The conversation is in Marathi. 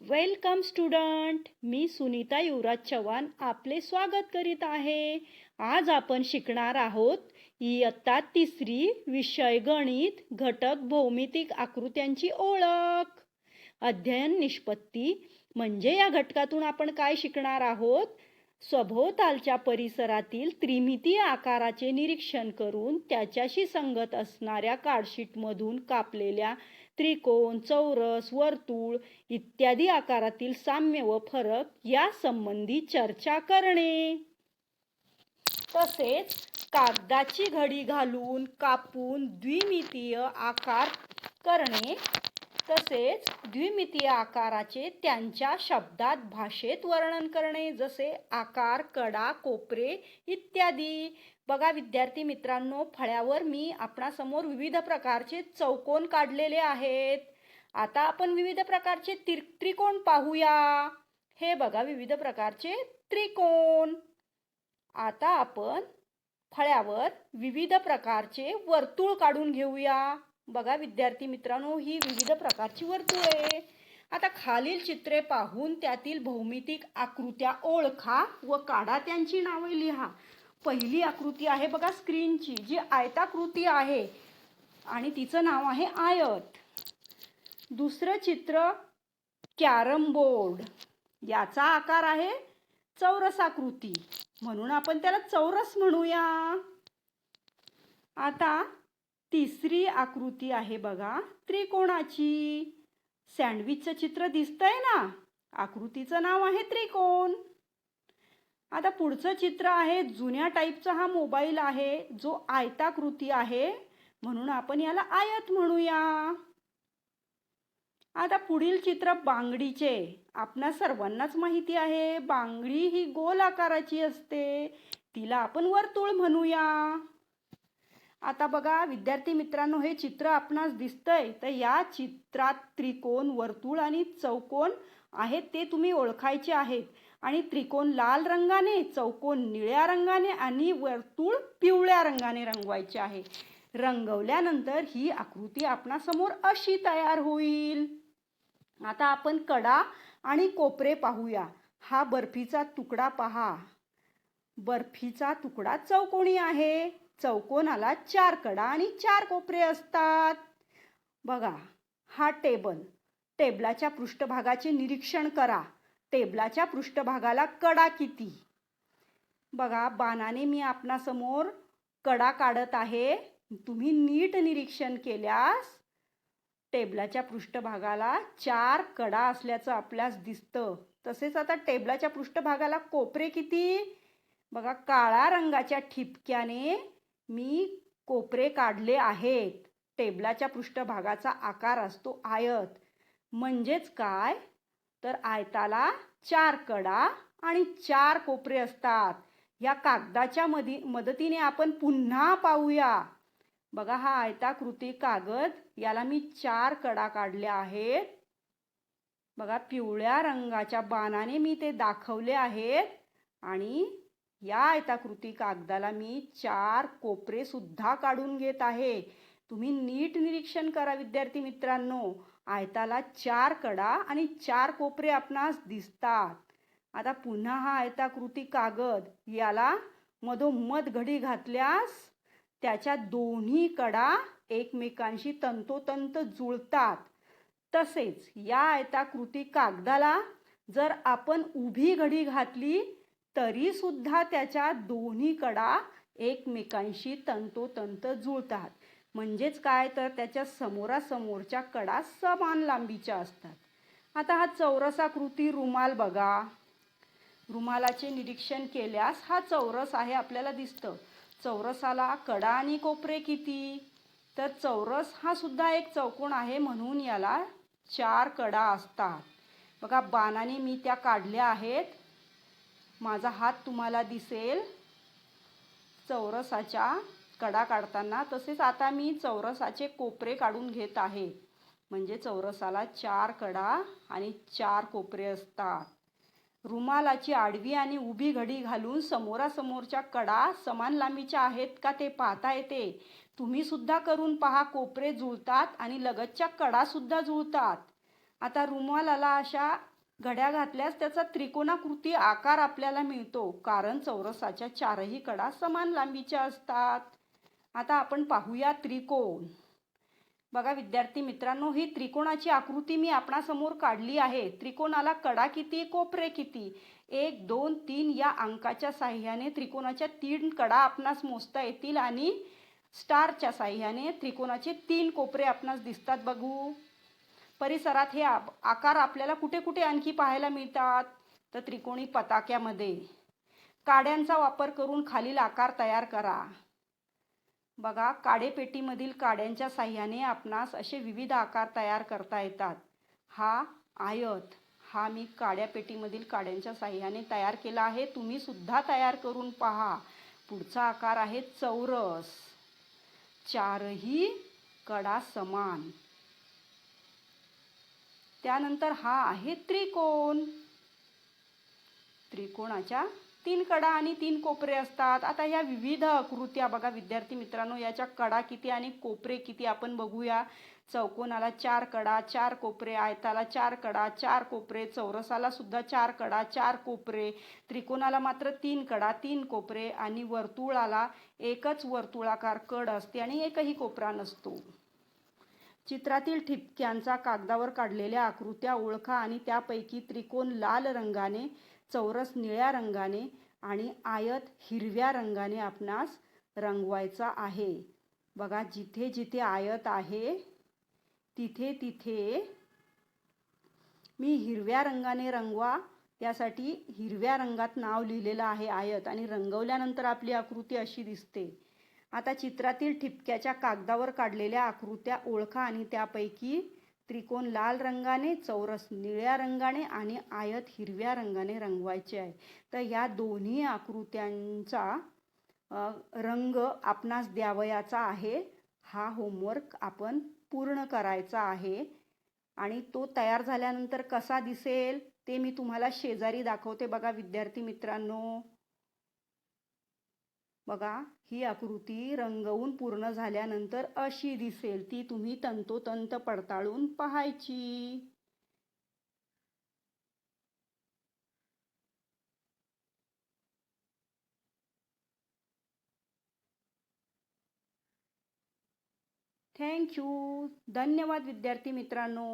वेलकम स्टुडंट मी सुनीता युवराज चव्हाण आपले स्वागत करीत आहे. आज आपण शिकणार आहोत इयत्ता तिसरी विषय गणित घटक भौमितिक आकृत्यांची ओळख. अध्ययन निष्पत्ती म्हणजे या घटकातून आपण काय शिकणार आहोत? सभोवतालच्या परिसरातील त्रिमितीय आकाराचे निरीक्षण करून त्याच्याशी संगत असणाऱ्या कार्डशीटमधून कापलेल्या त्रिकोण चौरस वर्तुळ इत्यादी आकारातील साम्य व फरक या संबंधी चर्चा करणे. तसेच कागदाची घडी घालून कापून द्विमितीय आकार करणे. तसेच द्विमितीय आकाराचे त्यांच्या शब्दात भाषेत वर्णन करणे जसे आकार कडा कोपरे इत्यादी. बघा विद्यार्थी मित्रांनो फळ्यावर मी आपणासमोर विविध प्रकारचे चौकोन काढलेले आहेत. आता आपण विविध प्रकारचे तिर त्रिकोण पाहूया. हे बघा विविध प्रकारचे त्रिकोण. आता आपण फळ्यावर विविध प्रकारचे वर्तुळ काढून घेऊया. बघा विद्यार्थी मित्रांनो ही विविध प्रकारची वर्तुळ आहे. आता खालील चित्रे पाहून त्यातील भौमितिक आकृत्या ओळखा व काढा त्यांची नावे लिहा. पहिली आकृती आहे बघा स्क्रीनची जी आयताकृती आहे. आणि तिचं नाव आहे आयत. दुसरं चित्र कॅरम बोर्ड. याचा आकार आहे चौरसाकृती. म्हणून आपण त्याला चौरस म्हणूया. आता तिसरी आकृती आहे बघा त्रिकोणाची. सँडविचचं चित्र दिसतंय ना? आकृतीचं नाव आहे त्रिकोण. आता पुढचं चित्र आहे जुन्या टाईपचा हा मोबाईल आहे जो आयताकृती आहे. म्हणून आपण याला आयत म्हणूया. आता पुढील चित्र बांगडीचे. आपणा सर्वांनाच माहिती आहे बांगडी ही गोल आकाराची असते. तिला आपण वर्तुळ म्हणूया. आता बघा विद्यार्थी मित्रांनो हे चित्र आपणास दिसतंय. तर या चित्रात त्रिकोण वर्तुळ आणि चौकोन आहेत ते तुम्ही ओळखायचे आहेत. आणि त्रिकोण लाल रंगाने चौकोन निळ्या रंगाने आणि वर्तुळ पिवळ्या रंगाने रंगवायचे आहे. रंगवल्यानंतर ही आकृती आपणासमोर अशी तयार होईल. आता आपण कडा आणि कोपरे पाहूया. हा बर्फीचा तुकडा पहा. बर्फीचा तुकडा चौकोनी आहे. चौकोनाला चार कडा आणि चार कोपरे असतात. बघा हा टेबल. टेबलाच्या पृष्ठभागाचे निरीक्षण करा. टेबलाच्या पृष्ठभागाला कडा किती? बघा बाणाने मी आपणासमोर कडा काढत आहे. तुम्ही नीट निरीक्षण केल्यास टेबलाच्या पृष्ठभागाला चार कडा असल्याचं आपल्यास दिसतं. तसेच आता टेबलाच्या पृष्ठभागाला कोपरे किती? बघा काळ्या रंगाच्या ठिपक्याने मी कोपरे काढले आहेत. टेबलाच्या पृष्ठभागाचा आकार असतो आयत. म्हणजेच काय? तर आयताला चार कडा आणि चार कोपरे असतात. या कागदाच्या मधी मदतीने आपण पुन्हा पाहूया. बघा हा आयताकृती कागद याला मी चार कडा काढल्या आहेत. बघा पिवळ्या रंगाच्या बाणाने मी ते दाखवले आहेत. आणि या आयताकृती कागदाला मी चार कोपरे सुद्धा काढून घेत आहे. तुम्ही नीट निरीक्षण करा विद्यार्थी मित्रांनो. आयताला चार कडा आणि चार कोपरे आपणास दिसतात. आता पुन्हा हा आयताकृती कागद. याला मधोमध घडी घातल्यास त्याच्या दोन्ही कडा एकमेकांशी तंतोतंत जुळतात. तसेच या आयताकृती कागदाला जर आपण उभी घडी घातली तरी सुद्धा त्याच्या दोन्ही कडा एकमेकांशी तंतोतंत जुळतात. म्हणजेच काय? तर त्याच्या समोरासमोरच्या कडा समान लांबीच्या असतात. आता हा चौरसाकृती रुमाल बघा. रुमालाचे निरीक्षण केल्यास हा चौरस आहे आपल्याला दिसतं. चौरसाला कडा आणि कोपरे किती? तर चौरस हा सुद्धा एक चौकोन आहे म्हणून याला चार कडा असतात. बघा बाणाने मी त्या काढल्या आहेत. माझा हात तुम्हाला दिसेल. चौरसाच्या कडा काढताना तसेच आता मी चौरसाचे कोपरे काढून घेत आहे. म्हणजे चौरसाला चार कडा आणि चार कोपरे असतात. रुमालाची आडवी आणि उभी घडी घालून समोरासमोरच्या कडा समान लांबीच्या आहेत का ते पाहता येते. तुम्ही सुद्धा करून पहा कोपरे जुळतात आणि लगतच्या कडासुद्धा जुळतात. आता रुमालाला अशा घड्या घातल्यास त्याचा त्रिकोणाकृती आकार आपल्याला मिळतो कारण चौरसाच्या चारही कडा समान लांबीच्या असतात. आता आपण पाहूया त्रिकोण. बघा विद्यार्थी मित्रांनो ही त्रिकोणाची आकृती मी आपणासमोर काढली आहे. त्रिकोणाला कडा किती कोपरे किती? एक दोन तीन या अंकाच्या साह्याने त्रिकोणाच्या तीन कडा आपणास मोजता येतील आणि स्टारच्या साह्याने त्रिकोणाचे तीन कोपरे आपणास दिसतात बघू. परिसरात हे आप- आकार आपल्याला कुठे कुठे आणखी पाहायला मिळतात? तर त्रिकोणी पताक्यामध्ये. काड्यांचा वापर करून खालील आकार तयार करा. बघा काडेपेटीमधील काड्यांच्या साह्याने आपणास असे विविध आकार तयार करता येतात. हा आयत हा मी काड्यापेटीमधील काड्यांच्या साह्याने तयार केला आहे. तुम्ही सुद्धा तयार करून पहा. पुढचा आकार आहे चौरस. चारही कडा समान. त्यानंतर हा आहे त्रिकोण. त्रिकोणाच्या तीन कडा आणि तीन कोपरे असतात. आता या विविध आकृत्या बघा विद्यार्थी मित्रांनो याच्या कडा किती आणि कोपरे किती आपण बघूया. चौकोनाला चार कडा चार कोपरे आयताला चार कडा चार कोपरे चौरसाला सुद्धा चार कडा चार कोपरे. त्रिकोणाला मात्र तीन कडा तीन कोपरे आणि वर्तुळाला एकच वर्तुळाकार कड असते आणि एकही कोपरा नसतो. चित्रातील ठिपक्यांचा कागदावर काढलेल्या आकृत्या ओळखा आणि त्यापैकी त्रिकोण लाल रंगाने चौरस निळ्या रंगाने आणि आयत हिरव्या रंगाने आपणास रंगवायचा आहे. बघा जिथे जिथे आयत आहे तिथे तिथे मी हिरव्या रंगाने रंगवा त्यासाठी हिरव्या रंगात नाव लिहिलेलं आहे आयत आणि रंगवल्यानंतर आपली आकृती अशी दिसते. आता चित्रातील ठिपक्याच्या कागदावर काढलेल्या आकृत्या ओळखा आणि त्यापैकी त्रिकोण लाल रंगाने चौरस निळ्या रंगाने आणि आयत हिरव्या रंगाने रंगवायचे आहे. तर या दोन्ही आकृत्यांचा रंग आपणास द्यावयाचा आहे. हा होमवर्क आपण पूर्ण करायचा आहे. आणि तो तयार झाल्यानंतर कसा दिसेल ते मी तुम्हाला शेजारी दाखवते बघा विद्यार्थी मित्रांनो. बघा ही आकृती रंगवून पूर्ण झाल्यानंतर अशी दिसेल. ती तुम्ही तंतोतंत पडताळून पाहायची. थँक्यू धन्यवाद विद्यार्थी मित्रांनो.